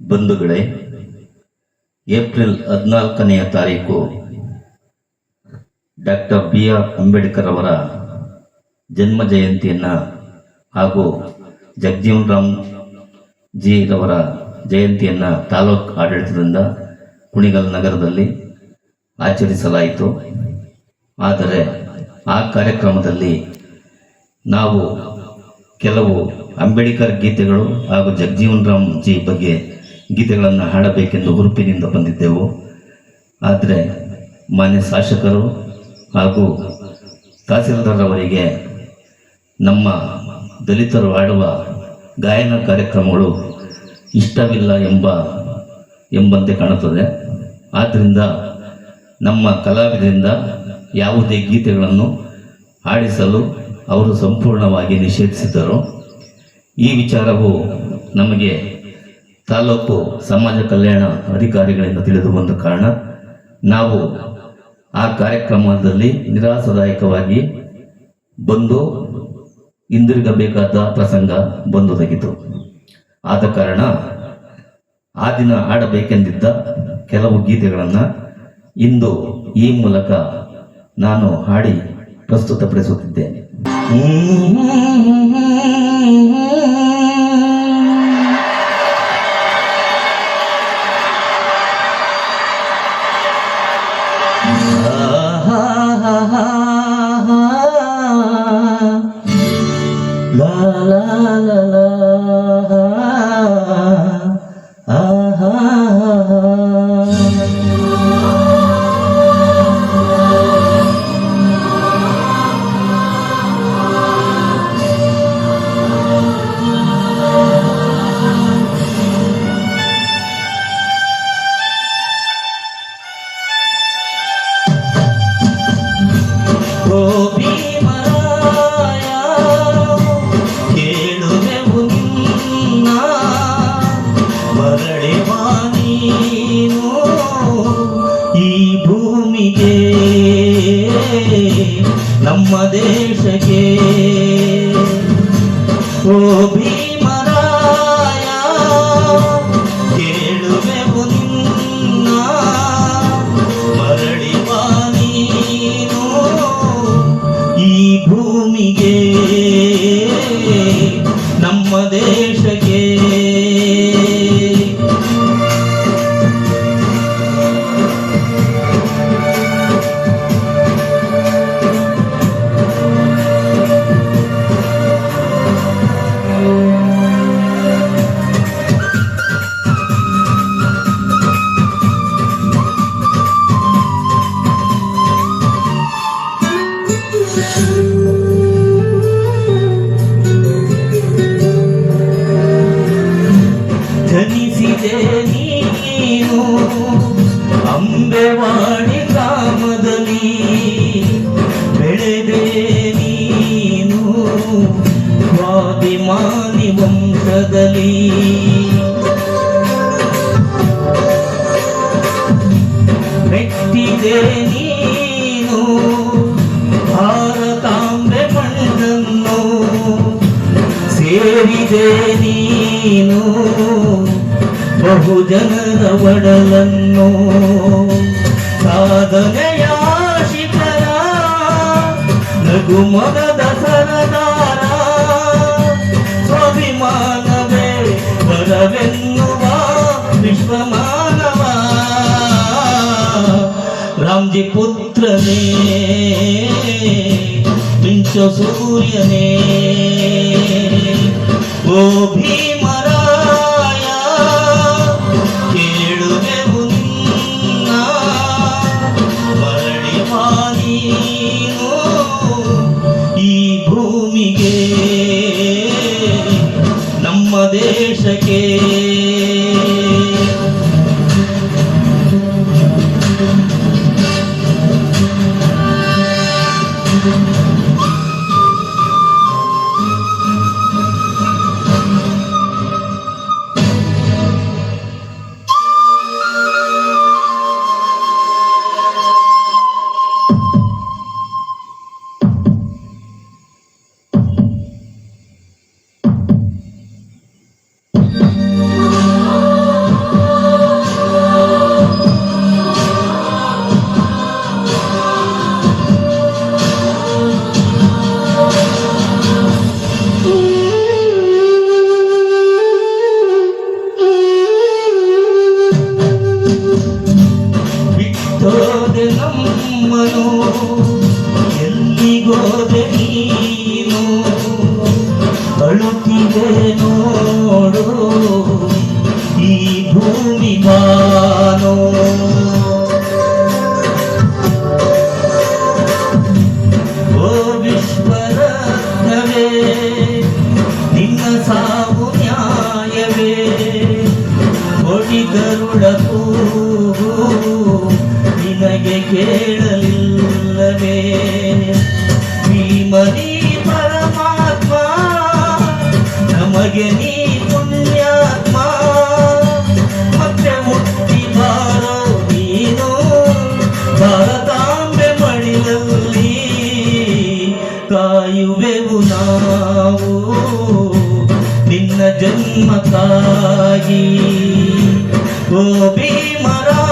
ಬಂಧುಗಳೇ, ಏಪ್ರಿಲ್ ಹದಿನಾಲ್ಕನೆಯ ತಾರೀಕು doctor B R Ambedkar ಅವರ ಜನ್ಮ ಜಯಂತಿಯನ್ನು ಹಾಗೂ ಜಗಜೀವನ್ ರಾಮ್ ಜಿ ರವರ ಜಯಂತಿಯನ್ನು ತಾಲೂಕು ಆಡಳಿತದಿಂದ ಕುಣಿಗಲ್ ನಗರದಲ್ಲಿ ಆಚರಿಸಲಾಯಿತು. ಆದರೆ ಆ ಕಾರ್ಯಕ್ರಮದಲ್ಲಿ ನಾವು ಕೆಲವು ಅಂಬೇಡ್ಕರ್ ಗೀತೆಗಳು ಹಾಗೂ ಜಗಜೀವನ್ ರಾಮ್ ಜಿ ಬಗ್ಗೆ ಗೀತೆಗಳನ್ನು ಹಾಡಬೇಕೆಂದು ಹುರುಪಿನಿಂದ ಬಂದಿದ್ದೆವು. ಆದರೆ ಮಾನ್ಯ ಶಾಸಕರು ಹಾಗೂ ತಹಸೀಲ್ದಾರ್ ಅವರಿಗೆ ನಮ್ಮ ದಲಿತರು ಆಡುವ ಗಾಯನ ಕಾರ್ಯಕ್ರಮಗಳು ಇಷ್ಟವಿಲ್ಲ ಎಂಬ, ಎಂಬಂತೆ ಕಾಣುತ್ತದೆ. ಆದ್ದರಿಂದ ನಮ್ಮ ಕಲಾವಿದರಿಂದ ಯಾವುದೇ ಗೀತೆಗಳನ್ನು ಹಾಡಿಸಲು ಅವರು ಸಂಪೂರ್ಣವಾಗಿ ನಿಷೇಧಿಸಿದ್ದರು. ಈ ವಿಚಾರವು ನಮಗೆ ತಾಲೂಕು ಸಮಾಜ ಕಲ್ಯಾಣ ಅಧಿಕಾರಿಗಳಿಂದ ತಿಳಿದು ಬಂದ ಕಾರಣ ನಾವು ಆ ಕಾರ್ಯಕ್ರಮದಲ್ಲಿ ನಿರಾಸದಾಯಕವಾಗಿ ಬಂದು ಹಿಂದಿರುಗಬೇಕಾದ ಪ್ರಸಂಗ ಬಂದೊದಗಿತು. ಆದ ಕಾರಣ ಆ ದಿನ ಆಡಬೇಕೆಂದಿದ್ದ ಕೆಲವು ಗೀತೆಗಳನ್ನು ಇಂದು ಈ ಮೂಲಕ ನಾನು ಹಾಡಿ ಪ್ರಸ್ತುತಪಡಿಸುತ್ತಿದ್ದೇನೆ. la la la ನಮ್ಮ ದೇಶಕ್ಕೆ ಓ ಭೀಮರಾಯ ಜನಿಸಿದೆ ನೀನು ಅಂಬೆವಾಡಿ ಕಾಮದಲ್ಲಿ ಬೆಳೆದೆ ನೀನು ಸ್ವಾಭಿಮಾನಿ ವಂಶದಲ್ಲಿ ಮೆಟ್ಟಿದೆ ನೀನು ಭಾರತಾಂಬೆ ಪಂಡನ್ನು ಸೇರಿದೆ ನೀನು ಬಹುಜನರ ಒಡಲನ್ನು ಸಾಧನೆಯ ಶಿಖರ ನಗುಮೊಗದ ಸರದಾರ. ಸ್ವಾಭಿಮಾನವೇ ಬರವೆನ್ನುವ ವಿಶ್ವಮಾನವ. ರಾಮ್ಜಿ ಪುತ್ರನೇ, ಪಿಂಚ ಸೂರ್ಯನೇ. ಓ ಭೀಮರಾಯ ಹೋದೆ ನೀನು, ಅಳುತ್ತಿದೆ ನೋಡು, ಈ ಭೂಮಿ ನಾನು. ಓ ವಿಶ್ವರತ್ನವೇ ನಿನ್ನ ಸಾವು ನ್ಯಾಯವೇ ಕೋಟಿ ಗರುಡ ನಿನಗೆ ಕೇಳಲಿಲ್ಲವೇ. ಧರ್ಮಕ್ಕಾಗಿ ಓ ಭೀಮರಾಯ